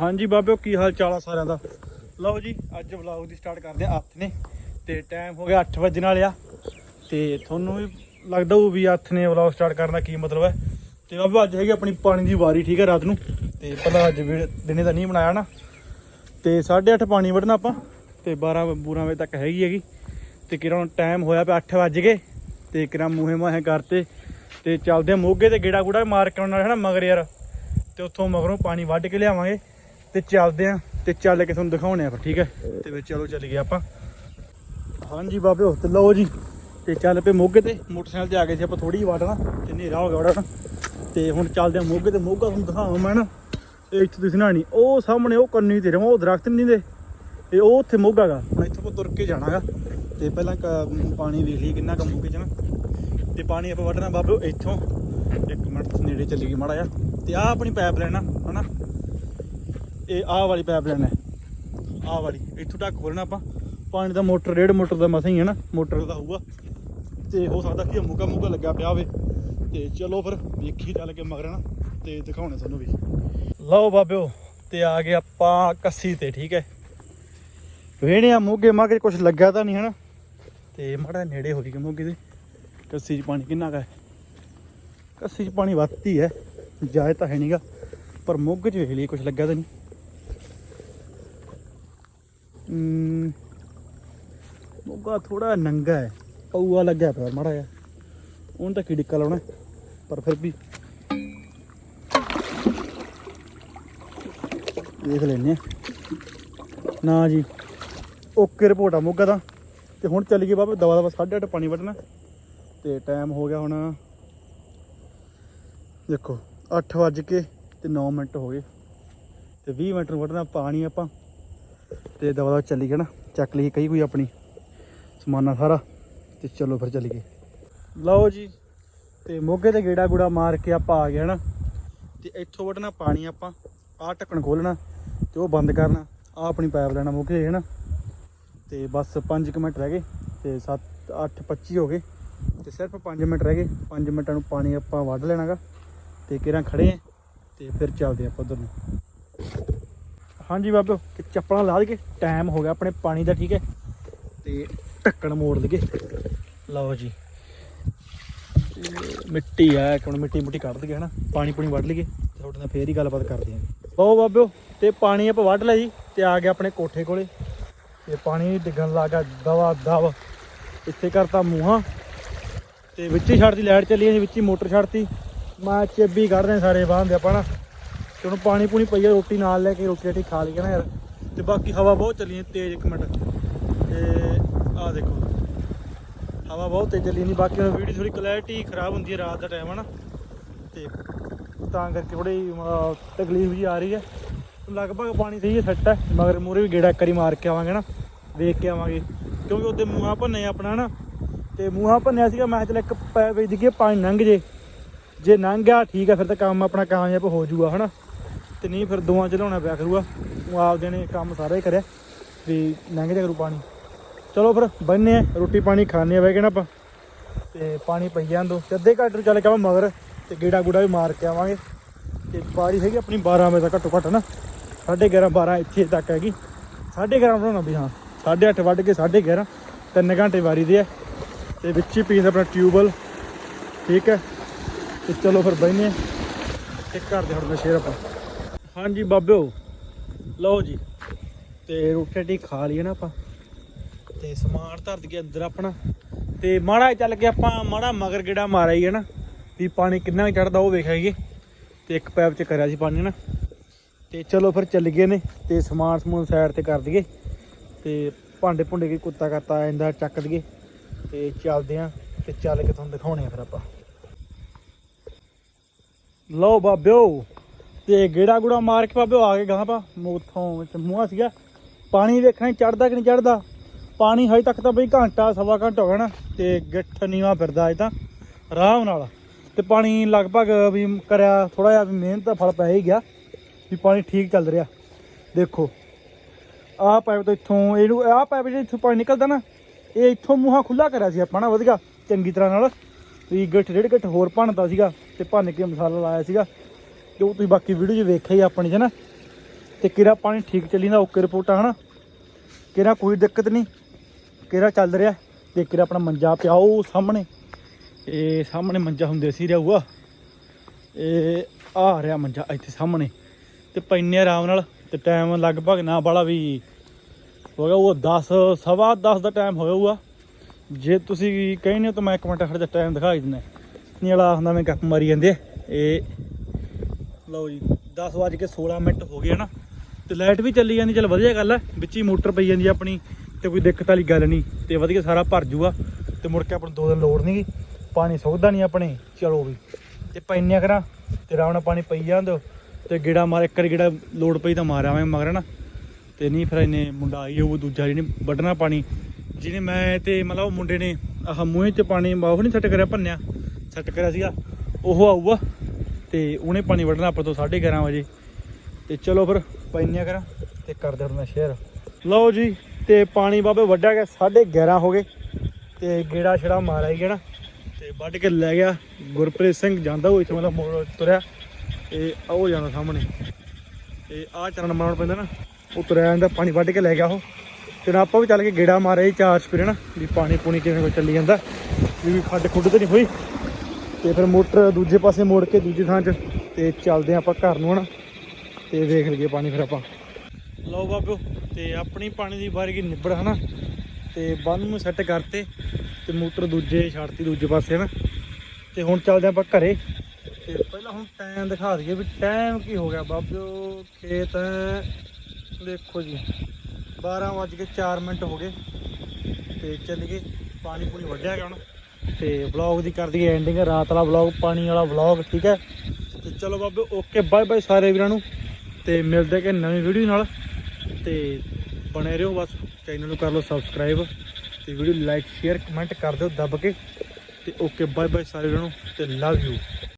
ਹਾਂਜੀ ਬਾਬਿਓ, ਕੀ ਹਾਲ ਚਾਲ ਆ ਸਾਰਿਆਂ ਦਾ? ਲਓ ਜੀ, ਅੱਜ ਵਲੌਗ ਦੀ ਸਟਾਰਟ ਕਰਦੇ ਆ ਅੱਠ ਨੇ। ਤੇ ਟਾਈਮ ਹੋ ਗਿਆ 8 ਵਜਣ ਵਾਲਿਆ ਤੇ ਤੁਹਾਨੂੰ ਵੀ ਲੱਗਦਾ ਹੋਊ ਵੀ ਅੱਠ ਨੇ ਵਲੌਗ ਸਟਾਰਟ ਕਰਨ ਦਾ ਕੀ ਮਤਲਬ ਹੈ। ਤੇ ਬਾਬਿਓ, ਅੱਜ ਹੈਗੀ ਆਪਣੀ ਪਾਣੀ ਦੀ ਵਾਰੀ, ਠੀਕ ਹੈ, ਰਾਤ ਨੂੰ। ਤੇ ਪਹਿਲਾਂ ਅੱਜ ਵੀ ਦਿਨੇ ਦਾ ਨਹੀਂ ਬਣਾਇਆ ਨਾ। ਤੇ 8:30 ਪਾਣੀ ਵੜਨਾ ਆਪਾਂ। ਤੇ 12 ਬੂਰਾਂ ਵਜੇ ਤੱਕ ਹੈਗੀ ਹੈਗੀ। ਤੇ ਕਿਰਾਂ ਟਾਈਮ ਹੋਇਆ ਪਿਆ 8 ਵਜ ਗਏ। ਤੇ ਕਿਰਾਂ ਮੂਹੇ ਮਾਹੇ ਕਰਤੇ। ਤੇ ਚੱਲਦੇ ਆ ਮੋਗੇ ਤੇ ਗੇੜਾ ਗੂੜਾ ਮਾਰ ਕੇ ਆਉਣਾ ਹੈ ਨਾ ਮਗਰ ਯਾਰ। ਤੇ ਉੱਥੋਂ ਮਗਰੋਂ ਪਾਣੀ ਵੱਢ ਕੇ ਲਿਆਵਾਂਗੇ। ਤੇ ਚੱਲਦੇ ਆ ਤੇ ਚੱਲ ਕੇ ਤੁਹਾਨੂੰ ਦਿਖਾਉਣੇ ਆ ਫਿਰ, ਠੀਕ ਹੈ? ਤੇ ਫਿਰ ਚਲੋ ਚੱਲ ਗਏ ਆਪਾਂ। ਹਾਂਜੀ ਬਾਬੇ ਤੇ ਲਓ ਜੀ, ਤੇ ਚੱਲ ਪਏ ਮੋਗੇ ਤੇ। ਮੋਟਰਸਾਈਕਲ ਤੇ ਆ ਗਏ ਸੀ ਆਪਾਂ ਥੋੜੀ ਜਿਹੀ ਵਾਟ ਨਾ ਤੇ ਹਨੇਰਾ ਹੋ ਗਿਆ ਬੜਾ ਨਾ ਤੇ ਹੁਣ ਚੱਲਦੇ ਆ ਮੋਗੇ ਤੇ। ਮੋਗਾ ਤੁਹਾਨੂੰ ਦਿਖਾਵਾਂ ਮੈਂ ਨਾ ਇਹ ਇੱਥੇ ਦਿਸਣਾ ਨਹੀਂ ਉਹ ਸਾਹਮਣੇ ਉਹ ਕੰਨੀ ਤੇ ਰਵਾਂ, ਉਹ ਦਰਖਤ ਨਹੀਂ ਦੇ। ਤੇ ਉਹ ਉੱਥੇ ਮੋਗਾ ਗਾ ਹੁਣ ਇੱਥੋਂ ਆਪਾਂ ਤੁਰ ਕੇ ਜਾਣਾਗਾ। ਤੇ ਪਹਿਲਾਂ ਕ- ਪਾਣੀ ਵੇਖ ਲਈ ਕਿੰਨਾ ਕੁ ਮੋਗੇ ਚ ਨਾ। ਤੇ ਪਾਣੀ ਆਪਾਂ ਵੱਢਣਾ ਬਾਬਿਓ ਇੱਥੋਂ। ਇੱਕ ਮਿੰਟ, ਨੇੜੇ ਚੱਲੀ ਗਈ ਮਾੜਾ ਜਿਹਾ। ਤੇ ਆਹ ਆਪਣੀ ਪਾਈਪ ਲੈਣਾ ਆ, ਹਨਾ? ਇਹ ਆਹ ਵਾਲੀ ਪਾਈਪ ਹੈ। ਆਹ ਵਾਲੀ। ਇੱਥੋਂ ਤੱਕ ਖੋਲਣਾ ਆਪਾਂ। ਪਾਣੀ ਦਾ ਮੋਟਰ, ਡੇਢ ਮੋਟਰ ਦਾ ਮਸਾ ਹੀ ਹੈ ਨਾ, ਮੋਟਰ ਦਾ ਹੋਊਗਾ। ਤੇ ਹੋ ਸਕਦਾ ਕਿ ਮੁੱਗਾ ਮੁੱਗਾ ਲੱਗਾ ਪਿਆ ਹੋਵੇ। ਤੇ ਚਲੋ ਫਿਰ, ਵੇਖੀ ਚੱਲ ਕੇ ਮਗਰ ਨਾ, ਤੇ ਦਿਖਾਉਣੇ ਤੁਹਾਨੂੰ ਵੀ। ਲਓ ਬਾਬਿਓ, ਤੇ ਆ ਗਏ ਆਪਾਂ ਕੱਸੀ ਤੇ, ਠੀਕ ਹੈ। ਵੇਣੇ ਆ ਮੋਗੇ ਮਾਗੇ ਕੁਝ ਲੱਗਿਆ ਤਾਂ ਨਹੀਂ ਹਨਾ ਤੇ ਮਾੜਾ ਨੇੜੇ ਹੋ ਗਈ ਮੋਗੇ ਦੇ। ਕੱਸੀ 'ਚ ਪਾਣੀ ਕਿੰਨਾ ਕਾ ਹੈ? ਕੱਸੀ 'ਚ ਪਾਣੀ ਵੱਧਦੀ ਹੈ ਜਾਏ ਤਾਂ ਹੈ ਨਹੀਂਗਾ ਪਰ ਮੋਗੇ 'ਚ ਵੇਖ ਲਈ ਕੁਝ ਲੱਗਿਆ ਤਾਂ ਨਹੀਂ। ਮੁੱਗਾ ਥੋੜਾ ਨੰਗਾ ਹੈ। ਪਊਆ ਲੱਗਿਆ ਪਿਆ ਮਾੜਾ ਜਿਹਾ। ਉਹਨੂੰ ਤਾਂ ਕੀ ਡਿੱਕਾ ਲਾਉਣਾ ਪਰ ਫਿਰ ਵੀ। ਦੇਖ ਲੈਨੇ ਆ ਨਾ ਜੀ, ਓਕੇ ਰਿਪੋਰਟ ਆ ਮੋਗਾ ਦਾ। ਤੇ ਹੁਣ ਚੱਲ ਗਏ ਬਾਬਾ ਦਵਾ ਦਵਾ 8:30 ਪਾਣੀ ਵੱਢਣਾ। ਤੇ ਟਾਈਮ ਹੋ ਗਿਆ ਹੁਣ, ਦੇਖੋ 8 ਵੱਜ ਕੇ ਤੇ 9 ਮਿੰਟ ਹੋ ਗਏ। ਤੇ 20 ਮਿੰਟ ਨੂੰ ਵੱਢਣਾ ਪਾਣੀ ਆਪਾਂ। ਤੇ ਦਵਾ ਦਵਾ ਚੱਲੀ ਗਏ ਨਾ, ਚੱਕ ਲਈ ਕਈ ਕੋਈ ਆਪਣੀ, ਸਮਾਨਾ ਸਾਰਾ, ਤੇ ਚਲੋ ਫਿਰ ਚੱਲੀਏ। ਲਓ ਜੀ, ਤੇ ਮੋਗੇ ਤੇ ਗੇੜਾ ਗੂੜਾ ਮਾਰ ਕੇ ਆਪਾਂ ਆ ਗਏ ਨਾ ਤੇ ਇੱਥੋਂ ਵੱਢਣਾ ਪਾਣੀ ਆਪਾਂ, ਆਹ ਢੱਕਣ ਖੋਲਣਾ ਤੇ ਉਹ ਬੰਦ ਕਰਨਾ ਆ ਆਪਣੀ ਪਾਈਪ ਲੈਣਾ ਮੋਗੇ ਹੈ ਨਾ ਤੇ ਬਸ 5 ਮਿੰਟ ਰਹਿ ਗਏ, ਤੇ 7 8 25 ਹੋ ਗਏ, ਤੇ ਸਿਰਫ 5 ਮਿੰਟ ਰਹਿ ਗਏ 5 ਮਿੰਟਾਂ ਨੂੰ ਪਾਣੀ ਆਪਾਂ ਵੱਢ ਲੈਣਾਗਾ, ਤੇ ਕਿਰਾਂ ਖੜੇ ਆ, ਤੇ ਫਿਰ ਚੱਲਦੇ ਆਪਾਂ ਉਧਰ ਨੂੰ। ਹਾਂਜੀ ਬਾਬਿਓ ਤੇ ਚੱਪਲਾਂ ਲਾ ਕੇ ਟਾਈਮ ਹੋ ਗਿਆ ਆਪਣੇ ਪਾਣੀ ਦਾ, ਠੀਕ ਹੈ? ਤੇ ਢੱਕਣ ਮੋੜ ਲਈਏ। ਲਓ ਜੀ। ਮਿੱਟੀ ਆ, ਇੱਕ ਹੁਣ ਮਿੱਟੀ ਮੁੱਟੀ ਕੱਢ ਦਈਏ, ਹਨਾ? ਪਾਣੀ ਪੂਣੀ ਵੱਢ ਲਈਏ ਤੁਹਾਡੇ ਨਾਲ ਫੇਰ ਹੀ ਗੱਲਬਾਤ ਕਰਦੇ ਆਂ ਲਓ ਬਾਬਿਓ ਤੇ ਪਾਣੀ ਆਪਾਂ ਵੱਢ ਲਿਆ ਜੀ, ਤੇ ਆ ਗਿਆ ਆਪਣੇ ਕੋਠੇ ਕੋਲੇ। ਤੇ ਪਾਣੀ ਡਿੱਗਣ ਲੱਗਾ, ਦਵਾ ਦਵ। ਇੱਥੇ ਕਰਤਾ ਮੂੰਹਾਂ। ਤੇ ਵਿੱਚ ਹੀ ਛੱਡਦੀ ਲਾਈਟ ਚੱਲੀ ਜਾਂਦੀ ਵਿੱਚ ਹੀ ਮੋਟਰ ਛੱਡਤੀ। ਮੈਂ ਚੇਬੀ ਕੱਢਦੇ ਰਹੇ ਸਾਰੇ ਬਾਹਰ ਆਪਾਂ ਨਾ ਤੇ ਹੁਣ ਪਾਣੀ ਪੂਣੀ ਪਈਆ ਰੋਟੀ ਨਾਲ ਲੈ ਕੇ ਰੋਟੀ ਰੋਟੀ ਖਾ ਲਈ ਨਾ ਯਾਰ। ਤੇ ਬਾਕੀ ਹਵਾ ਬਹੁਤ ਚੱਲੀ ਜਾਂਦੀ ਤੇਜ਼ ਇੱਕ ਮਿੰਟ। ਤੇ ਆਹ ਦੇਖੋ। ਹਵਾ ਬਹੁਤ ਤੇਜ਼ ਚੱਲੀ ਨਹੀਂ ਬਾਕੀ ਹੁਣ ਵੀਡੀਓ ਥੋੜੀ ਕਲੈਰਿਟੀ ਖਰਾਬ ਹੁੰਦੀ ਹੈ ਰਾਤ ਦਾ ਟਾਈਮ ਹੈ ਨਾ ਤੇ ਤਾਂ ਕਰਕੇ ਥੋੜੀ ਤਕਲੀਫ ਜੀ ਆ ਰਹੀ ਹੈ ਲਗਭਗ ਪਾਣੀ ਸਹੀ ਹੈ ਸੈੱਟ ਹੈ ਮਗਰ ਮੂਰੇ ਵੀ ਗੇੜਾ ਇੱਕ ਵਾਰੀ ਮਾਰ ਕੇ ਆਵਾਂਗੇ ਨਾ ਦੇਖ ਕੇ ਆਵਾਂਗੇ। ਕਿਉਂਕਿ ਉਹਦੇ ਮੂੰਹਾਂ ਭੰਨੇ ਆਪਣਾ ਨਾ ਤੇ ਮੂੰਹਾਂ ਭੰਨਿਆ ਸੀਗਾ, ਮੈਂ ਕਿਹਾ ਚੱਲ ਇੱਕ ਪੈ ਵੇਚ ਦਈਏ ਪਾਣੀ ਲੰਘ ਜੇ। ਜੇ ਲੰਘ ਗਿਆ ਠੀਕ ਆ, ਫਿਰ ਤਾਂ ਕੰਮ ਆਪਣਾ ਕਾਮਯਾਬ ਹੋ ਜਾਊਗਾ, ਹਨਾ? ਤੇ ਨਹੀਂ, ਫਿਰ ਦੋਵਾਂ ਚ ਲਿਆਉਣਾ ਪਿਆ ਕਰੂਗਾ। ਉਹ ਆਪਦੇ ਨੇ ਕੰਮ ਸਾਰਾ ਹੀ ਕਰਿਆ, ਵੀ ਲੰਘ ਜਾ ਕਰੂ ਪਾਣੀ। ਚਲੋ ਫਿਰ ਬੰਨੇ ਆ, ਰੋਟੀ ਪਾਣੀ ਖਾਣੇ ਆ ਬਹਿ ਕੇ ਨਾ ਆਪਾਂ। ਤੇ ਪਾਣੀ ਪਈ ਜਾਂਦੋ ਤੇ ਅੱਧੇ ਘੰਟੇ ਨੂੰ ਚੱਲ ਕੇ ਆਪਾਂ ਮਗਰ, ਤੇ ਗੇੜਾ ਗੂੜਾ ਵੀ ਮਾਰ ਕੇ ਆਵਾਂਗੇ। ਤੇ ਬਾਰੀ ਹੈਗੀ ਆਪਣੀ 12 ਵਜੇ ਤੱਕ ਘੱਟੋ ਘੱਟ ਨਾ। 11:30 12 ਇੱਥੇ ਤੱਕ ਹੈਗੀ। 11:30 ਬਣਾਉਣਾ ਵੀ ਹਾਂ। 8:30 ਵੱਢ ਕੇ 11:30 ਤਿੰਨ ਘੰਟੇ ਵਾਰੀ ਦੇ ਆ। ਤੇ ਵਿੱਚ ਹੀ ਪੀਸ ਆਪਣਾ ਟਿਊਬਲ ਠੀਕ ਹੈ। ਤੇ ਚਲੋ ਫਿਰ ਬੈਨੇ ਤੇ ਘਰ ਦੇ ਹੁਣ ਸ਼ੇਰ ਆਪਾਂ। ਹਾਂਜੀ ਬਾਬਿਓ, ਲਓ ਜੀ। ਤੇ ਰੋਟੀ ਰਾਟੀ ਖਾ ਲਈ ਨਾ ਆਪਾਂ। ਤੇ ਸਮਾਨ ਧਰ ਦਈਏ ਅੰਦਰ ਆਪਣਾ। ਤੇ ਮਾੜਾ ਚੱਲ ਕੇ ਆਪਾਂ, ਮਾੜਾ ਮਗਰ ਗੇੜਾ ਮਾਰਿਆ ਹੀ ਹੈ ਨਾ। ਵੀ ਪਾਣੀ ਕਿੰਨਾ ਚੜਦਾ ਉਹ ਵੇਖਾਂਗੇ ਤੇ ਇੱਕ ਪੈਪ ਚ ਕਰਿਆ ਸੀ ਪਾਣੀ ਨਾ। ਤੇ ਚਲੋ ਫਿਰ ਚੱਲ ਗਏ ਨੇ। ਤੇ ਸਮਾਨ ਸਮੂਨ ਸਾਈਡ ਤੇ ਕਰ ਦਈਏ। ਤੇ ਭਾਂਡੇ ਭੁੰਡੇ ਕੇ ਕੁੱਤਾ ਕਰਤਾ ਆ ਜਾਂਦਾ ਚੱਕ ਦਈਏ। ਤੇ ਚੱਲਦੇ ਆਂ। ਤੇ ਚੱਲ ਕੇ ਤੁਹਾਨੂੰ ਦਿਖਾਉਣੇ ਆ ਫਿਰ ਆਪਾਂ। ਲਓ ਬਾਬਿਓ। ਤੇ ਗੇੜਾ ਗੂੜਾ ਮਾਰ ਕੇ ਬਾਬਿਓ ਆ ਕੇ ਗਾਂ ਪਾ ਮੋਥੋਂ ਚਮੂਆ ਸੀਗਾ। ਪਾਣੀ ਵੇਖਣਾ ਚੜਦਾ ਕਿ ਨਹੀਂ ਚੜਦਾ। ਪਾਣੀ ਹਜੇ ਤੱਕ ਤਾਂ ਬਈ ਘੰਟਾ, ਸਵਾ ਘੰਟਾ ਹੋ ਗਿਆ ਨਾ, ਤੇ ਗਿੱਠ ਨੀਵਾ ਫਿਰਦਾ ਅਜੇ ਤਾਂ, ਆਰਾਮ ਨਾਲ। ਤੇ ਪਾਣੀ ਲਗਭਗ ਵੀ ਕਰਿਆ ਥੋੜਾ ਜਿਹਾ ਵੀ ਮਿਹਨਤ ਦਾ ਫਲ ਪੈ ਹੀ ਗਿਆ, ਵੀ ਪਾਣੀ ਠੀਕ ਚੱਲ ਰਿਹਾ। ਦੇਖੋ, ਆਹ ਪਾਈਪ ਤੋਂ ਇੱਥੋਂ ਇਹਨੂੰ, ਆਹ ਪਾਈਪ ਜਿਹੜਾ ਇੱਥੋਂ ਪਾਣੀ ਨਿਕਲਦਾ ਨਾ, ਇਹ ਇੱਥੋਂ ਮੂੰਹਾਂ ਖੁੱਲਾ ਕਰਿਆ ਸੀ ਆਪਾਂ ਨਾ, ਵਧੀਆ, ਚੰਗੀ ਤਰ੍ਹਾਂ ਨਾਲ। ਵੀ ਗਿੱਠ, ਡੇਢ ਗਿੱਠ ਹੋਰ ਭੰਨਦਾ ਸੀਗਾ, ਤੇ ਭੰਨ ਕੇ ਮਸਾਲਾ ਲਾਇਆ ਸੀਗਾ। ਤੇ ਉਹ ਤੁਸੀਂ ਬਾਕੀ ਵੀਡੀਓ 'ਚ ਵੇਖਿਆ ਹੀ ਆਪਣੀ 'ਚ ਨਾ? ਤੇ ਕਿਰਾ ਪਾਣੀ ਠੀਕ ਚੱਲੀ ਜਾਂਦਾ ਓਕੇ ਰਿਪੋਰਟਾਂ ਹਨਾ? ਕਿਰਾ ਕੋਈ ਦਿੱਕਤ ਨਹੀਂ ਕਿਰਾ ਚੱਲ ਰਿਹਾ, ਤੇ ਕਿਰਾ ਆਪਣਾ ਮੰਜਾ ਪਿਆ, ਉਹ ਸਾਹਮਣੇ, ਇਹ ਸਾਹਮਣੇ ਮੰਜਾ ਹੁੰਦੇ ਸੀ ਰਹੂਗਾ ਇਹ ਆ ਰਿਹਾ ਮੰਜਾ ਇੱਥੇ ਸਾਹਮਣੇ, ਤੇ ਪੈਨੇ ਆਰਾਮ ਨਾਲ, ਤੇ ਟਾਈਮ ਲਗਭਗ ਨਾ ਬਾਲਾ ਵੀ ਹੋ ਗਿਆ, ਉਹ 10 ਸਵਾ 10 ਦਾ ਟਾਈਮ ਹੋਇਆ ਹੋਊਗਾ। ਜੇ ਤੁਸੀਂ ਕਹਿੰਦੇ ਹੋ ਤਾਂ ਮੈਂ ਇੱਕ ਮਿੰਟ ਖੜ ਜਾ ਟਾਈਮ ਦਿਖਾ ਦਿੰਦਾ। ਨਹੀਂ ਵਾਲਾ ਹੁੰਦਾ ਮੈਂ ਗੱਪ ਮਾਰੀ ਜਾਂਦੇ ਇਹ ਲਓ ਜੀ 10 ਵਜੇ ਕੇ 16 ਮਿੰਟ ਹੋ ਗਏ ਹਨਾ ਤੇ ਲਾਈਟ ਵੀ ਚੱਲੀ ਜਾਂਦੀ, ਚਲ ਵਧੀਆ ਗੱਲ ਹੈ ਵਿੱਚ ਹੀ ਮੋਟਰ ਪਈ ਜਾਂਦੀ ਆਪਣੀ, ਤੇ ਕੋਈ ਦਿੱਕਤ ਵਾਲੀ ਗੱਲ ਨਹੀਂ, ਤੇ ਵਧੀਆ ਸਾਰਾ ਭਰ ਜੂਗਾ, ਤੇ ਮੁੜ ਕੇ ਆਪਾਂ ਨੂੰ ਦੋ ਦਿਨ ਲੋੜ ਨਹੀਂਗੀ ਪਾਣੀ ਸੁੱਕਦਾ ਨਹੀਂ ਆਪਣੇ, ਚਲੋ ਵੀ, ਤੇ ਪੈਨਿਆ ਕਰਾਂ, ਤੇ ਰਾਵਣਾ ਪਾਣੀ ਪਈ ਜਾਂਦੋ ਤੇ ਗੇੜਾ ਮਾਰ, ਇੱਕ ਵਾਰੀ ਗੇੜਾ ਲੋੜ ਪਈ ਤਾਂ ਮਾਰ ਆਵੇਂ ਮਗਰ ਨਾ, ਤੇ ਨਹੀਂ ਫਿਰ ਇਹਨੇ ਮੁੰਡਾ ਆਈ ਉਹ ਦੂਜਾ ਜਿਹਨੇ ਵੱਢਣਾ ਪਾਣੀ, ਜਿਹਨੇ ਮੈਂ ਤੇ ਮਤਲਬ ਉਹ ਮੁੰਡੇ ਨੇ ਆਹ ਮੂੰਹ 'ਚ ਪਾਣੀ, ਉਹ ਨਹੀਂ ਸੱਟ ਕਰਿਆ, ਭੰਨਿਆ, ਸੱਟ ਕਰਿਆ ਸੀਗਾ, ਉਹ ਆਊਗਾ ਤੇ ਉਹਨੇ ਪਾਣੀ ਵੱਢਣਾ ਆਪਾਂ ਤੋਂ 11:30 ਵਜੇ। ਤੇ ਚਲੋ ਫਿਰ ਪੈਨਿਆ ਕਰਾਂ ਤੇ ਕਰ ਹੁਣ ਸ਼ੇਅਰ। ਲਓ ਜੀ, ਤੇ ਪਾਣੀ ਬਾਬੇ ਵੱਢਿਆ ਗਿਆ 11:30 ਹੋ ਗਏ। ਤੇ ਗੇੜਾ ਛੜਾ ਮਾਰਿਆ ਆਈ ਗਿਆ ਨਾ। ਤੇ ਵੱਢ ਕੇ ਲੈ ਗਿਆ। ਗੁਰਪ੍ਰੀਤ ਸਿੰਘ ਜਾਂਦਾ ਉਹ ਇੱਥੇ ਮਤਲਬ ਮੋੜ ਤੁਰਿਆ। ਤੇ ਉਹ ਜਾਂਦਾ ਸਾਹਮਣੇ। ਤੇ ਆਹ ਚਰਨ ਮਾਰਨ ਪੈਂਦਾ ਨਾ, ਉਹ ਤੁਰਿਆ ਜਾਂਦਾ, ਪਾਣੀ ਵੱਢ ਕੇ ਲੈ ਗਿਆ ਉਹ। ਤੇ ਨਾ ਆਪਾਂ ਵੀ ਚੱਲ ਕੇ ਗੇੜਾ ਮਾਰੇ ਚਾਰ ਸਪਰੇ ਨਾ, ਵੀ ਪਾਣੀ ਪੂਣੀ ਕਿਵੇਂ ਕੋ ਚੱਲੀ ਜਾਂਦਾ। ਵੀ ਵੀ ਖੱਡ ਖੁੱਡ ਤੇ ਨਹੀਂ ਹੋਈ। ਤੇ ਫਿਰ ਮੋਟਰ ਦੂਜੇ ਪਾਸੇ ਮੋੜ ਕੇ ਦੂਜੀ ਥਾਂ 'ਚ ਤੇ ਚੱਲਦੇ ਹਾਂ ਆਪਾਂ ਘਰ ਨੂੰ ਹਨਾ। ਤੇ ਵੇਖ ਲਈਏ ਪਾਣੀ ਫਿਰ ਆਪਾਂ। ਲਓ ਬਾਬਿਓ, ਤੇ ਆਪਣੀ ਪਾਣੀ ਦੀ ਵਾਰੀ ਕੀ ਨਿਬੜ ਹਨਾ। ਤੇ ਬੰਨ ਨੂੰ ਸੈੱਟ ਕਰਤੇ ਤੇ ਮੋਟਰ ਦੂਜੇ ਛੱਡਤੀ ਦੂਜੇ ਪਾਸੇ ਨਾ ਤੇ ਹੁਣ ਚੱਲਦੇ ਆਪਾਂ ਘਰੇ। ਤੇ ਪਹਿਲਾਂ ਹੁਣ ਟਾਈਮ ਦਿਖਾ ਦਈਏ ਵੀ ਟਾਈਮ ਕੀ ਹੋ ਗਿਆ। ਬਾਬਿਓ, ਖੇਤ ਦੇਖੋ ਜੀ 12 ਵੱਜ ਕੇ 4 ਮਿੰਟ ਹੋ ਗਏ। ਤੇ ਚੱਲ ਗਏ ਪਾਣੀ ਪੂਣੀ ਵੱਢਿਆ ਗਿਆ ਹੁਣ। ਤੇ ਵਲੌਗ ਦੀ ਕਰ ਦਈਏ ਐਂਡਿੰਗ ਰਾਤ ਵਾਲਾ ਵਲੌਗ ਪਾਣੀ ਵਾਲਾ ਵਲੌਗ ਠੀਕ ਹੈ? ਤੇ ਚਲੋ ਬਾਬੇ ਓਕੇ ਬਾਏ ਬਾਏ ਸਾਰੇ ਵੀਰਾਂ ਨੂੰ। ਤੇ ਮਿਲਦੇ ਕਿ ਨਵੀਂ ਵੀਡੀਓ ਨਾਲ। ਤੇ ਬਣੇ ਰਹੋ ਬਸ ਚੈਨਲ ਨੂੰ ਕਰ ਲਓ ਸਬਸਕ੍ਰਾਈਬ ਤੇ ਵੀਡੀਓ ਲਾਈਕ ਸ਼ੇਅਰ ਕਮੈਂਟ ਕਰ ਦਿਓ, ਦੱਬ ਕੇ। ਤੇ ਓਕੇ ਬਾਏ ਬਾਏ ਸਾਰੇ ਵੀਰਾਂ ਨੂੰ। ਤੇ ਲਵ ਯੂ